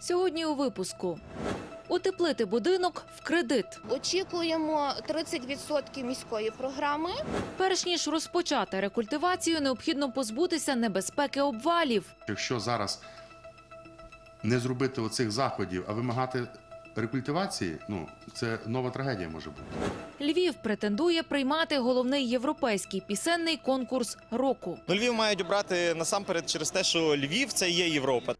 Сьогодні у випуску утеплити будинок в кредит. Очікуємо 30% міської програми. Перш ніж розпочати рекультивацію, необхідно позбутися небезпеки обвалів. Якщо зараз не зробити оцих заходів, а вимагати рекультивації, ну це нова трагедія може бути. Львів претендує приймати головний європейський пісенний конкурс року. Ну, Львів мають обрати насамперед через те, що Львів це є Європа.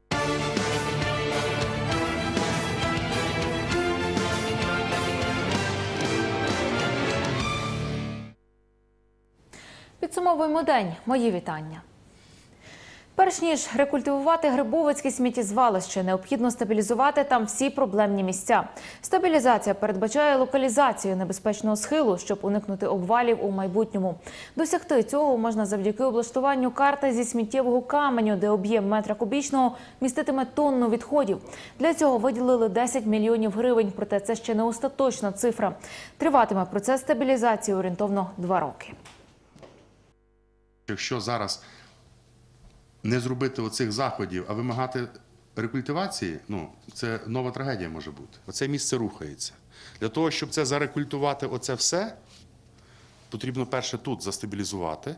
Підсумовуємо день. Мої вітання. Перш ніж рекультивувати Грибовицьке сміттєзвалище, необхідно стабілізувати там всі проблемні місця. Стабілізація передбачає локалізацію небезпечного схилу, щоб уникнути обвалів у майбутньому. Досягти цього можна завдяки облаштуванню карти зі сміттєвого каменю, де об'єм метра кубічного міститиме тонну відходів. Для цього виділили 10 мільйонів гривень, проте це ще не остаточна цифра. Триватиме процес стабілізації орієнтовно два роки. Якщо зараз не зробити оцих заходів, а вимагати рекультивації, ну це нова трагедія може бути. Оце місце рухається. Для того, щоб це зарекультувати, оце все, потрібно перше тут застабілізувати,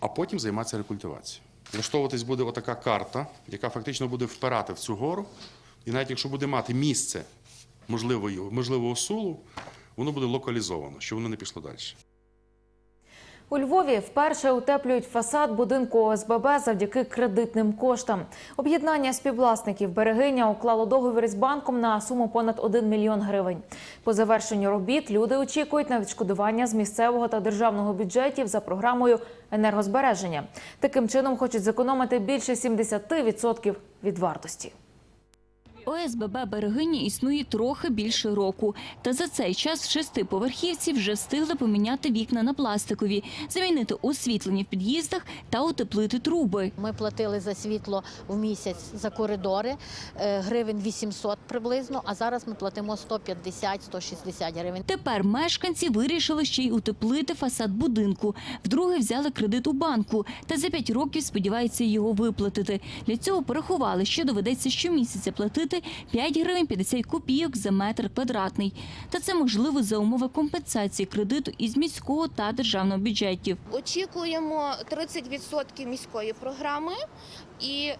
а потім займатися рекультивацією. Влаштовуватись буде отака карта, яка фактично буде впирати в цю гору. І навіть якщо буде мати місце можливої, можливого сулу, воно буде локалізовано, щоб воно не пішло далі. У Львові вперше утеплюють фасад будинку ОСББ завдяки кредитним коштам. Об'єднання співвласників берегиня уклало договір з банком на суму понад 1 мільйон гривень. По завершенню робіт люди очікують на відшкодування з місцевого та державного бюджетів за програмою енергозбереження. Таким чином хочуть зекономити більше 70% від вартості. ОСББ «Берегиня» існує трохи більше року. Та за цей час шестиповерхівці вже встигли поміняти вікна на пластикові, замінити освітлення в під'їздах та утеплити труби. Ми платили за світло в місяць за коридори е, гривень 800 приблизно, а зараз ми платимо 150-160 гривень. Тепер мешканці вирішили ще й утеплити фасад будинку. Вдруге взяли кредит у банку та за п'ять років сподіваються його виплатити. Для цього порахували, що доведеться щомісяця платити 5 гривень 50 копійок за метр квадратний. Та це можливо за умови компенсації кредиту із міського та державного бюджетів. Очікуємо 30% міської програми і.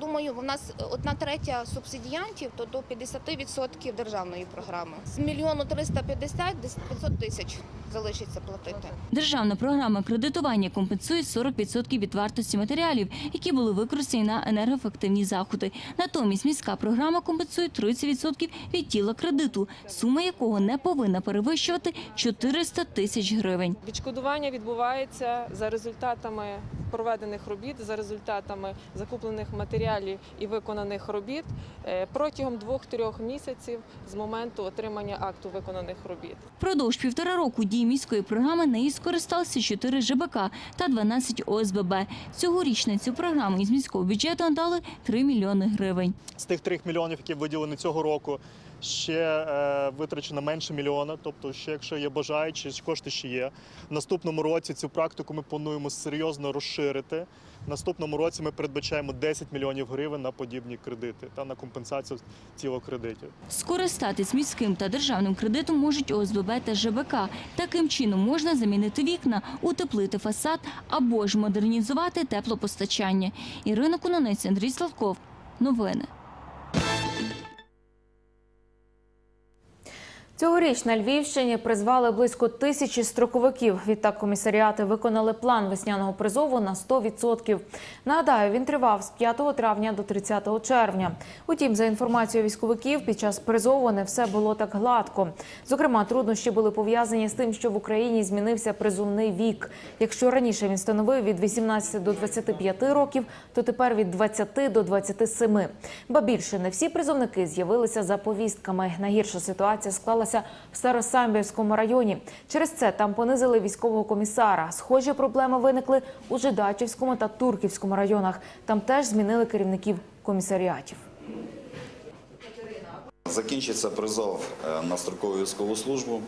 Думаю, у нас одна третя субсидіантів, то до 50% державної програми. З мільйону 350 десь 500 тисяч залишиться платити. Державна програма кредитування компенсує 40% від вартості матеріалів, які були використані на енергоефективні заходи. Натомість міська програма компенсує 30% від тіла кредиту, сума якого не повинна перевищувати 400 тисяч гривень. Відшкодування відбувається за результатами проведених робіт, за результатами закуплених матеріалів і виконаних робіт е, протягом двох-трьох місяців з моменту отримання акту виконаних робіт. Продовж півтора року дії міської програми неї скористалися 4 ЖБК та 12 ОСББ. Цьогоріч на цю програму із міського бюджету надали 3 мільйони гривень. З тих 3 мільйонів, які виділені цього року, ще е, витрачено менше мільйона. Тобто, ще якщо є бажаючі, кошти ще є. В наступному році цю практику ми плануємо серйозно розширити. В наступному році ми передбачаємо 10 мільйонів гривень на подібні кредити та на компенсацію тіло кредитів. Скористатись міським та державним кредитом можуть ОСББ та ЖБК. Таким чином можна замінити вікна, утеплити фасад або ж модернізувати теплопостачання. Ірина Кунонець, Андрій Славков. Новини. Цьогоріч на Львівщині призвали близько тисячі строковиків. Відтак комісаріати виконали план весняного призову на 100%. Нагадаю, він тривав з 5 травня до 30 червня. Утім, за інформацією військовиків, під час призову не все було так гладко. Зокрема, труднощі були пов'язані з тим, що в Україні змінився призовний вік. Якщо раніше він становив від 18 до 25 років, то тепер від 20 до 27. Ба більше не всі призовники з'явилися за повістками. Найгірша ситуація склалася в Старосамбірському районі. Через це там понизили військового комісара. Схожі проблеми виникли у Жидачівському та Турківському районах. Там теж змінили керівників комісаріатів. Закінчиться призов е, на строкову військову службу.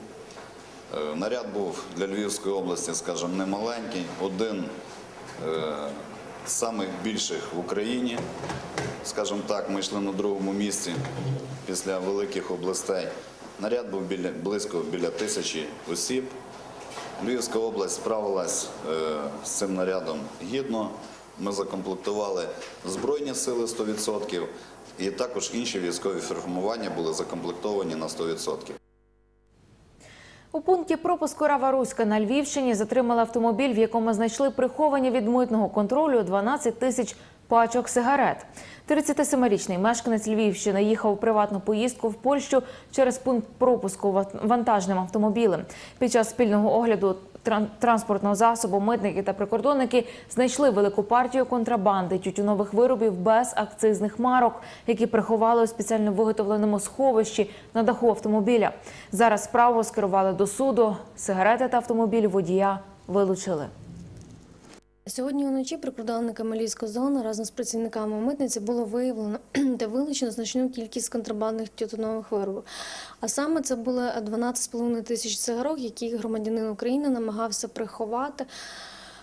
Е, Наряд був для Львівської області, скажімо, немаленький. Один е, самих більших в Україні. Скажімо так, ми йшли на другому місці після великих областей. Наряд був біля, близько біля тисячі осіб. Львівська область справилась е, з цим нарядом гідно. Ми закомплектували Збройні сили 100%, і також інші військові формування були закомплектовані на 100%. У пункті пропуску Рава-Руська на Львівщині затримали автомобіль, в якому знайшли приховані від митного контролю 12 тисяч пачок сигарет. 37-річний мешканець Львівщини їхав у приватну поїздку в Польщу через пункт пропуску ва- вантажним автомобілем. Під час спільного огляду тран- транспортного засобу митники та прикордонники знайшли велику партію контрабанди тютюнових виробів без акцизних марок, які приховали у спеціально виготовленому сховищі на даху автомобіля. Зараз справу скерували до суду. Сигарети та автомобіль водія вилучили. Сьогодні вночі прикордонниками Львівської зони разом з працівниками митниці було виявлено та вилучено значну кількість контрабандних тютюнових виробів. А саме це були 12,5 тисяч цигарок, які громадянин України намагався приховати.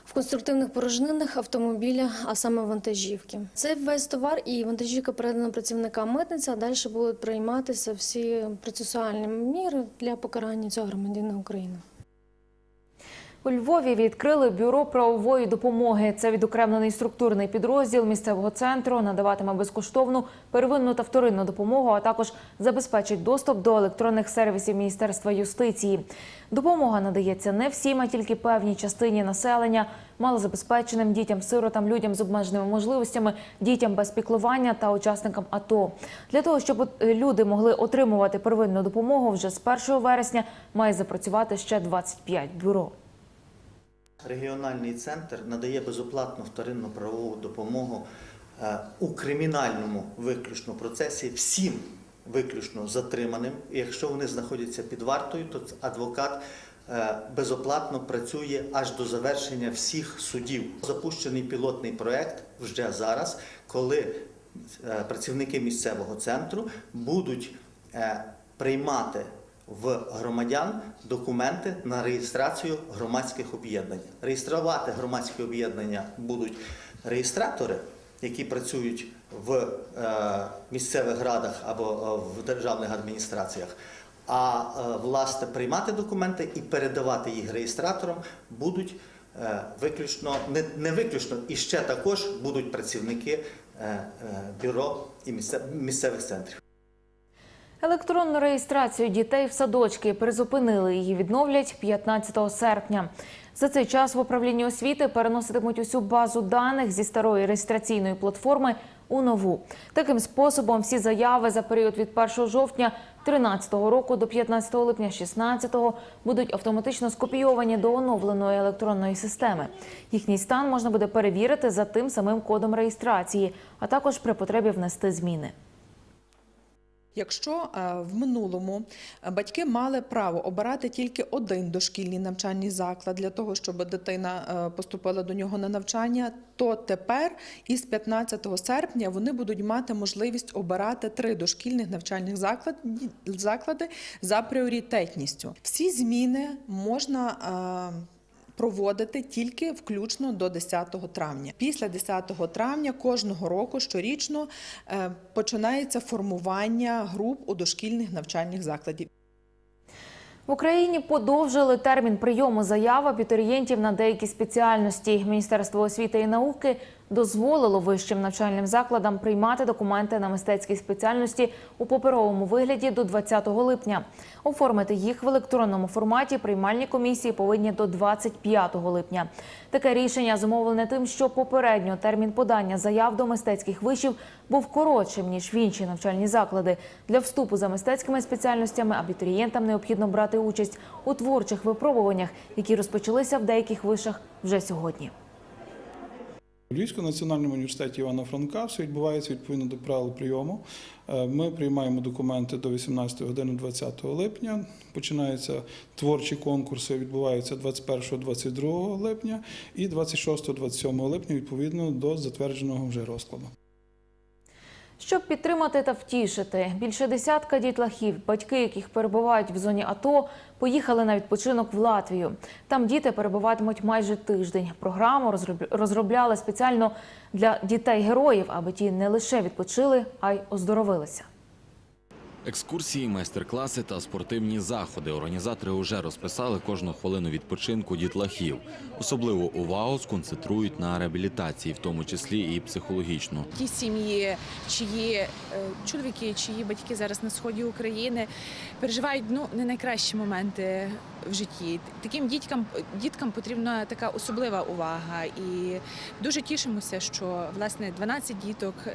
В конструктивних порожнинах автомобіля, а саме вантажівки. Це весь товар і вантажівка передана працівникам митниці, а далі будуть прийматися всі процесуальні міри для покарання цього громадянина України. У Львові відкрили бюро правової допомоги. Це відокремлений структурний підрозділ місцевого центру надаватиме безкоштовну первинну та вторинну допомогу, а також забезпечить доступ до електронних сервісів Міністерства юстиції. Допомога надається не всім, а тільки певній частині населення, малозабезпеченим дітям, сиротам, людям з обмеженими можливостями, дітям без піклування та учасникам АТО. Для того щоб е, люди могли отримувати первинну допомогу, вже з 1 вересня має запрацювати ще 25 бюро. Регіональний центр надає безоплатну вторинну правову допомогу е, у кримінальному виключно процесі всім виключно затриманим. І якщо вони знаходяться під вартою, то адвокат е, безоплатно працює аж до завершення всіх судів. Запущений пілотний проект вже зараз, коли е, працівники місцевого центру будуть приймати в громадян документи на реєстрацію громадських об'єднань. Реєструвати громадські об'єднання будуть реєстратори, які працюють в е, місцевих радах або е, в державних адміністраціях. А е, власне приймати документи і передавати їх реєстраторам будуть виключно не, не виключно, і ще також будуть працівники бюро і місце- місцевих центрів. Електронну реєстрацію дітей в садочки призупинили. Її відновлять 15 серпня. За цей час в управлінні освіти переноситимуть усю базу даних зі старої реєстраційної платформи у нову. Таким способом всі заяви за період від 1 жовтня 2013 року до 15 липня 2016 будуть автоматично скопійовані до оновленої електронної системи. Їхній стан можна буде перевірити за тим самим кодом реєстрації, а також при потребі внести зміни. Якщо е, в минулому е, батьки мали право обирати тільки один дошкільний навчальний заклад для того, щоб дитина е, поступила до нього на навчання, то тепер із 15 серпня вони будуть мати можливість обирати три дошкільних навчальних заклад- заклади за пріоритетністю. Всі зміни можна. Проводити тільки включно до 10 травня. Після 10 травня кожного року щорічно е, починається формування груп у дошкільних навчальних закладів. В Україні подовжили термін прийому заяв абітурієнтів на деякі спеціальності. Міністерство освіти і науки дозволило вищим навчальним закладам приймати документи на мистецькі спеціальності у паперовому вигляді до 20 липня. Оформити їх в електронному форматі приймальні комісії повинні до 25 липня. Таке рішення зумовлене тим, що попередньо термін подання заяв до мистецьких вишів був коротшим ніж в інші навчальні заклади. Для вступу за мистецькими спеціальностями абітурієнтам необхідно брати участь у творчих випробуваннях, які розпочалися в деяких вишах вже сьогодні. У Львівському національному університеті Івана Франка все відбувається відповідно до правил прийому. Е, Ми приймаємо документи до 18 години 20 липня. Починаються творчі конкурси, відбуваються 21-22 липня і 26-27 липня відповідно до затвердженого вже розкладу. Щоб підтримати та втішити, більше десятка дітлахів, батьки яких перебувають в зоні АТО, поїхали на відпочинок в Латвію. Там діти перебуватимуть майже тиждень. Програму розроб- розробляли спеціально для дітей-героїв, аби ті не лише відпочили, а й оздоровилися. Екскурсії, майстер-класи та спортивні заходи. Організатори вже розписали кожну хвилину відпочинку дітлахів. Особливу увагу сконцентрують на реабілітації, в тому числі і психологічну. ті сім'ї, чиї е, чоловіки, чиї батьки зараз на сході України переживають ну не найкращі моменти в житті. Таким діткам діткам потрібна така особлива увага, і дуже тішимося, що власне 12 діток, е,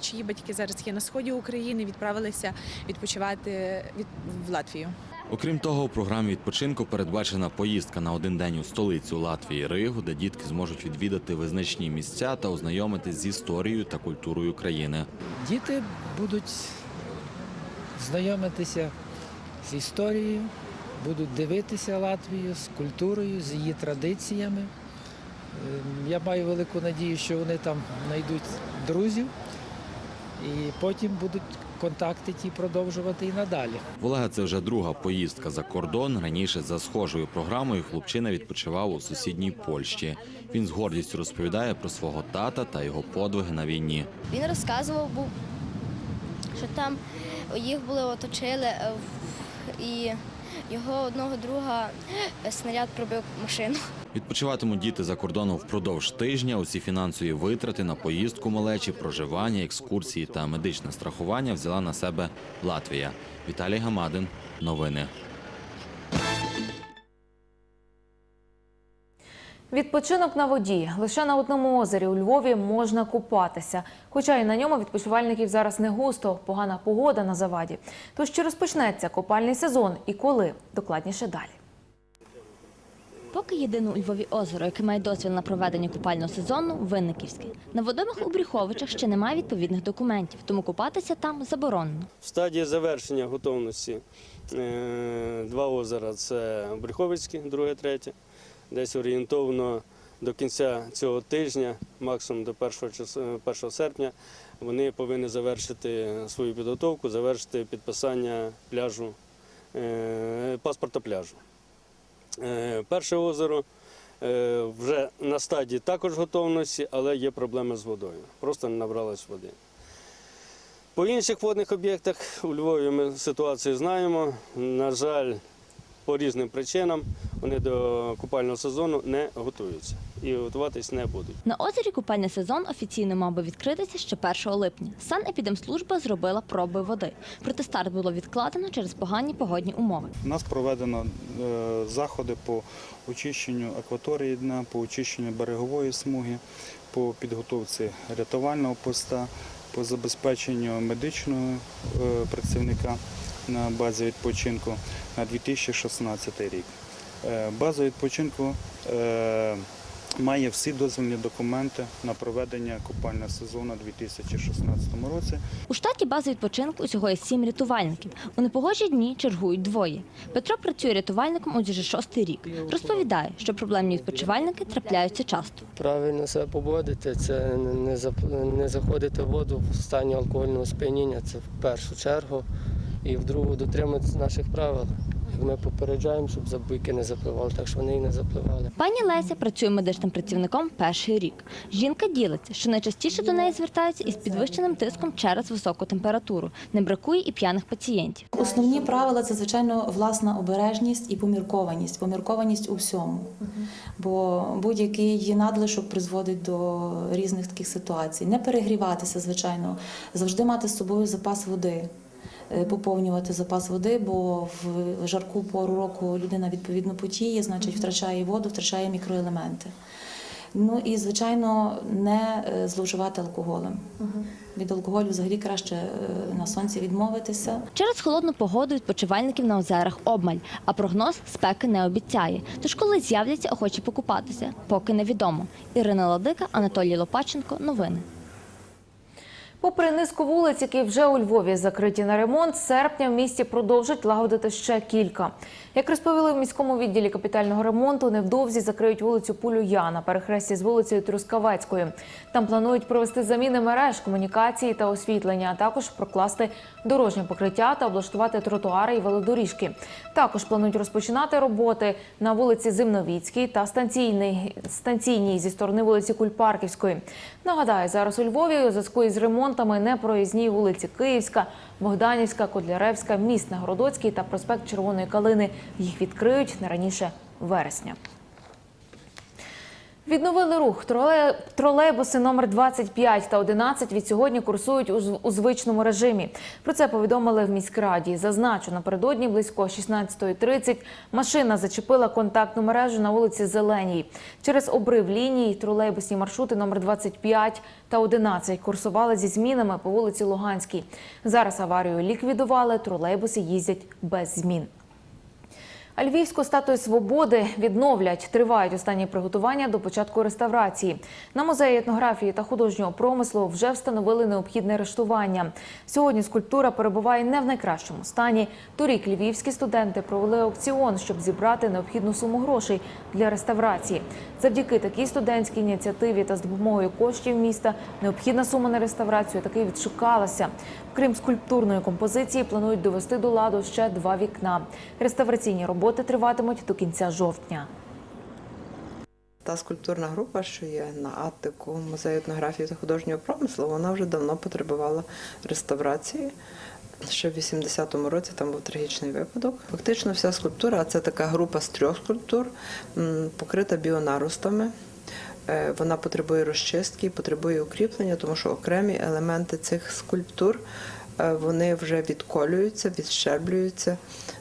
чиї батьки зараз є на сході України, відправилися відпочивати від в Латвію. Окрім того, у програмі відпочинку передбачена поїздка на один день у столицю Латвії Ригу, де дітки зможуть відвідати визначні місця та ознайомитись з історією та культурою країни. Діти будуть знайомитися з історією, будуть дивитися Латвію з культурою, з її традиціями. Ем, Я маю велику надію, що вони там знайдуть друзів і потім будуть контакти ті продовжувати і надалі. В Олега це вже друга поїздка за кордон. Раніше за схожою програмою хлопчина відпочивав у сусідній Польщі. Він з гордістю розповідає про свого тата та його подвиги на війні. Він розказував, був, що там їх були оточили, е, і його одного друга е, снаряд пробив машину. Відпочиватимуть діти за кордоном впродовж тижня. Усі фінансові витрати на поїздку малечі, проживання, екскурсії та медичне страхування взяла на себе Латвія. Віталій Гамадин. Новини. Відпочинок на воді. Лише на одному озері у Львові можна купатися. Хоча і на ньому відпочивальників зараз не густо, погана погода на заваді. Тож чи розпочнеться купальний сезон і коли? Докладніше далі. Поки єдине у Львові озеро, яке має дозвіл на проведення купального сезону, Винниківське. На водомах у Брюховичах ще немає відповідних документів, тому купатися там заборонено. В стадії завершення готовності е, два озера це Брюховицьке, друге, третє. Десь орієнтовно до кінця цього тижня, максимум до 1, е, 1 серпня, вони повинні завершити свою підготовку, завершити підписання пляжу, е, паспорта пляжу. Е, Перше озеро е, вже на стадії також готовності, але є проблеми з водою. Просто не набралось води. По інших водних об'єктах у Львові ми ситуацію знаємо. На жаль, по різним причинам вони до купального сезону не готуються і готуватись не будуть. На озері купальний сезон офіційно мав би відкритися ще 1 липня. Санепідемслужба зробила проби води. Проте старт було відкладено через погані погодні умови. У нас проведено е, заходи по очищенню акваторії дна, по очищенню берегової смуги, по підготовці рятувального поста, по забезпеченню медичного е, працівника на базі відпочинку на 2016 рік. Е, База відпочинку е, має всі дозвільні документи на проведення купального сезону у 2016 році. У штаті бази відпочинку усього є сім рятувальників. У непогожі дні чергують двоє. Петро працює рятувальником ось вже шостий рік. Розповідає, що проблемні відпочивальники трапляються часто. Правильно себе поводити, це не заходити в воду в стані алкогольного сп'яніння, це в першу чергу. І в другу дотримуватися наших правил. Ми попереджаємо, щоб забуйки не запливали, так що вони і не запливали. Pані Леся працює медичним працівником перший рік. Жінка ділиться, що найчастіше до неї звертаються із підвищеним тиском через високу температуру. Не бракує і п'яних пацієнтів. Основні правила це звичайно власна обережність і поміркованість. Поміркованість у всьому. Бо будь-який надлишок призводить до різних таких ситуацій. Не перегріватися, звичайно, завжди мати з собою запас води. Е, Поповнювати запас води, бо в жарку пору року людина відповідно потіє, значить втрачає воду, втрачає мікроелементи. Ну і звичайно не е, зловживати алкоголем. Від алкоголю взагалі краще е, на сонці відмовитися. Через холодну погоду відпочивальників на озерах обмаль, а прогноз спеки не обіцяє. Тож коли з'являться охочі покупатися, поки невідомо. Ірина Ладика, Анатолій Лопаченко. Новини. Попри низку вулиць, які вже у Львові закриті на ремонт, серпня в місті продовжать лагодити ще кілька. Як розповіли в міському відділі капітального ремонту, невдовзі закриють вулицю Пулюя на перехресті з вулицею Трускавецькою. Там планують провести заміни мереж, комунікації та освітлення, а також прокласти дорожнє покриття та облаштувати тротуари і велодоріжки. Також планують розпочинати роботи на вулиці Зимновіцькій та станційній, зі сторони вулиці Кульпарківської. Нагадаю, зараз у Львові у зв'язку із ремонтами непроїзні вулиці Київська, Богданівська, Котляревська, Міст Нагородоцький та проспект Червоної Калини. Їх відкриють не раніше вересня. Відновили рух. Троле- Тролейбуси номер 25 та 11 від сьогодні курсують у звичному режимі. Про це повідомили в міськраді. Зазначу, напередодні близько 16.30 машина зачепила контактну мережу на вулиці Зеленій. Через обрив лінії тролейбусні маршрути номер 25 та 11 курсували зі змінами по вулиці Луганській. Зараз аварію ліквідували, тролейбуси їздять без змін. Львівську статую свободи відновлять. Тривають останні приготування до початку реставрації. На музеї етнографії та художнього промислу вже встановили необхідне рештування. Сьогодні скульптура перебуває не в найкращому стані. Торік львівські студенти провели аукціон, щоб зібрати необхідну суму грошей для реставрації. Завдяки такій студентській ініціативі та з допомогою коштів міста необхідна сума на реставрацію таки відшукалася. Крім скульптурної композиції, планують довести до ладу ще два вікна. Реставраційні роботи триватимуть до кінця жовтня. Та скульптурна група, що є на Аттику музею етнографії та художнього промислу, вона вже давно потребувала реставрації. Ще в 80-му році там був трагічний випадок. Фактично, вся скульптура, а це така група з трьох скульптур, покрита біонаростами. Е, Вона потребує розчистки, потребує укріплення, тому що окремі елементи цих скульптур е, вони вже відколюються, відщерблюються,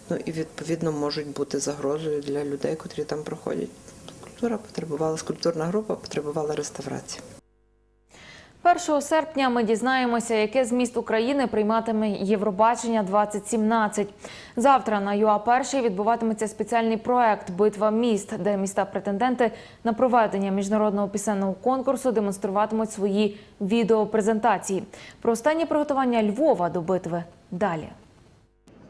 ну і відповідно можуть бути загрозою для людей, котрі там проходять. Скульптура потребувала, скульптурна група потребувала реставрації. 1 серпня ми дізнаємося, яке з міст України прийматиме Євробачення 2017. Завтра на ЮА перший відбуватиметься спеціальний проект Битва міст, де міста-претенденти на проведення міжнародного пісенного конкурсу демонструватимуть свої відеопрезентації. Про останні приготування Львова до битви далі.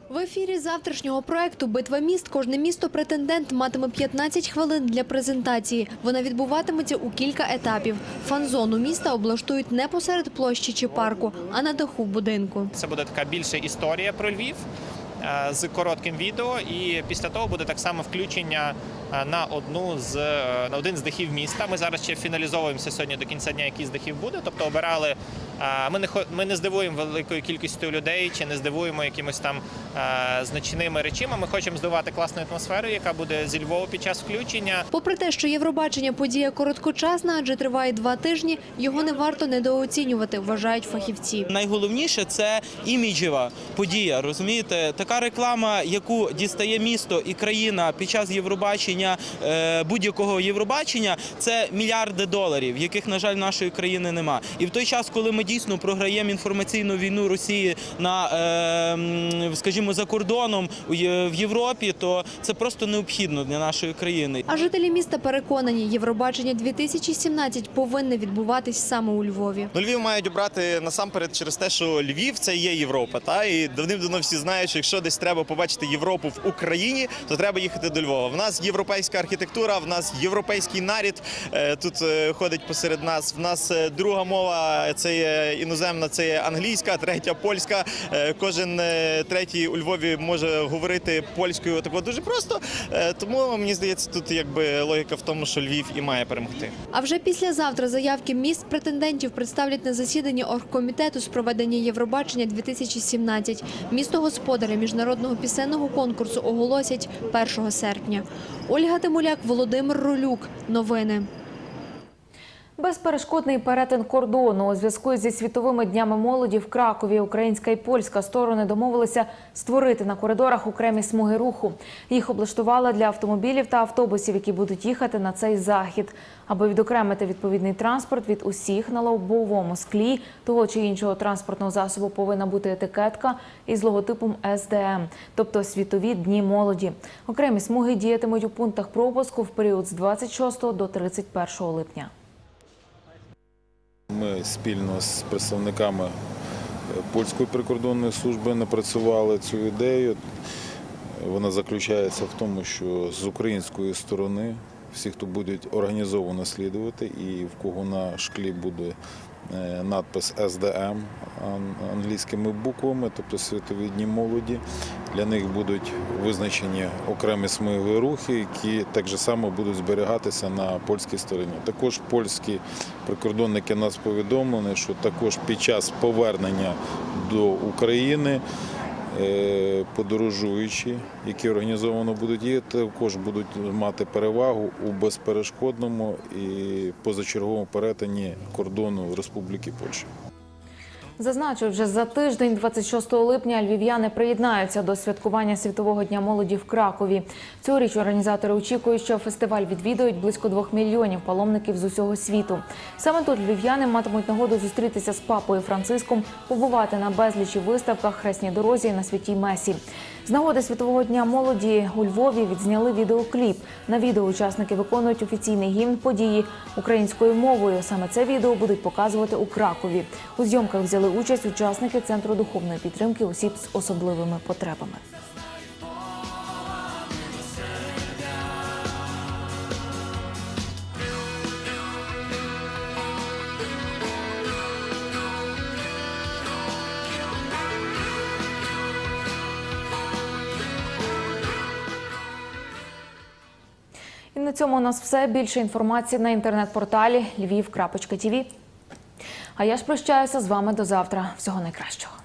В ефірі завтрашнього проекту Битва міст кожне місто претендент матиме 15 хвилин для презентації. Вона відбуватиметься у кілька етапів. Фан-зону міста облаштують не посеред площі чи парку, а на даху будинку. Це буде така більше історія про Львів е, з коротким відео, і після того буде так само включення е, на одну з е, на один з дахів міста. Ми зараз ще фіналізовуємося сьогодні до кінця дня, який з дахів буде. Тобто обирали. Ми не ми не здивуємо великою кількістю людей чи не здивуємо якимось там значними речами. Ми хочемо здавати класну атмосферу, яка буде зі Львова під час включення. Попри те, що Євробачення подія короткочасна, адже триває два тижні, його не варто недооцінювати, вважають фахівці. Найголовніше це іміджева подія. Розумієте, така реклама, яку дістає місто і країна під час Євробачення е, будь-якого Євробачення, це мільярди доларів, яких на жаль нашої країни нема. І в той час, коли ми дійсно програємо інформаційну війну Росії на е, скажімо за кордоном у в Європі, то це просто необхідно для нашої країни. А жителі міста переконані, Євробачення 2017 повинне відбуватись саме у Львові. Ну, Львів мають обрати насамперед через те, що Львів це є Європа. Та і давним-давно всі знають, що якщо десь треба побачити Європу в Україні, то треба їхати до Львова. В нас європейська архітектура, в нас європейський нарід е, тут е, ходить посеред нас. В нас е, друга мова це є іноземна, це англійська, третя польська. Е, Кожен е, третій у Львові може говорити польською тако дуже просто. Е, Тому мені здається, тут якби логіка в тому, що Львів і має перемогти. А вже післязавтра заявки міст претендентів представлять на засіданні оргкомітету з проведення Євробачення 2017. Місто господаря міжнародного пісенного конкурсу оголосять 1 серпня. Ольга Тимуляк, Володимир Ролюк. Новини. Безперешкодний перетин кордону у зв'язку зі світовими днями молоді в Кракові українська і польська сторони домовилися створити на коридорах окремі смуги руху. Їх облаштували для автомобілів та автобусів, які будуть їхати на цей захід. Аби відокремити відповідний транспорт від усіх на лобовому склі того чи іншого транспортного засобу повинна бути етикетка із логотипом СДМ, тобто світові дні молоді. Окремі смуги діятимуть у пунктах пропуску в період з 26 до 31 липня. Ми спільно з представниками польської прикордонної служби напрацювали цю ідею. Вона заключається в тому, що з української сторони всі, хто будуть організовано слідувати, і в кого на шклі буде надпис СДМ англійськими буквами, тобто світові дні молоді, для них будуть визначені окремі смугові рухи, які так само будуть зберігатися на польській стороні. Також польські прикордонники нас повідомлені, що також під час повернення до України е, подорожуючі, які організовано будуть їхати, також будуть мати перевагу у безперешкодному і позачерговому перетині кордону Республіки Польща. Зазначу, вже за тиждень, 26 липня, львів'яни приєднаються до святкування Світового дня молоді в Кракові. Цьогоріч організатори очікують, що фестиваль відвідують близько двох мільйонів паломників з усього світу. Саме тут львів'яни матимуть нагоду зустрітися з папою Франциском, побувати на безлічі виставках, хресній дорозі і на святій месі. З нагоди Світового дня молоді у Львові відзняли відеокліп. На відео учасники виконують офіційний гімн події українською мовою. Саме це відео будуть показувати у Кракові. У зйомках взяли участь учасники центру духовної підтримки осіб з особливими потребами. Цьому у нас все. Більше інформації на інтернет-порталі lviv.tv. А я ж прощаюся з вами до завтра. Всього найкращого.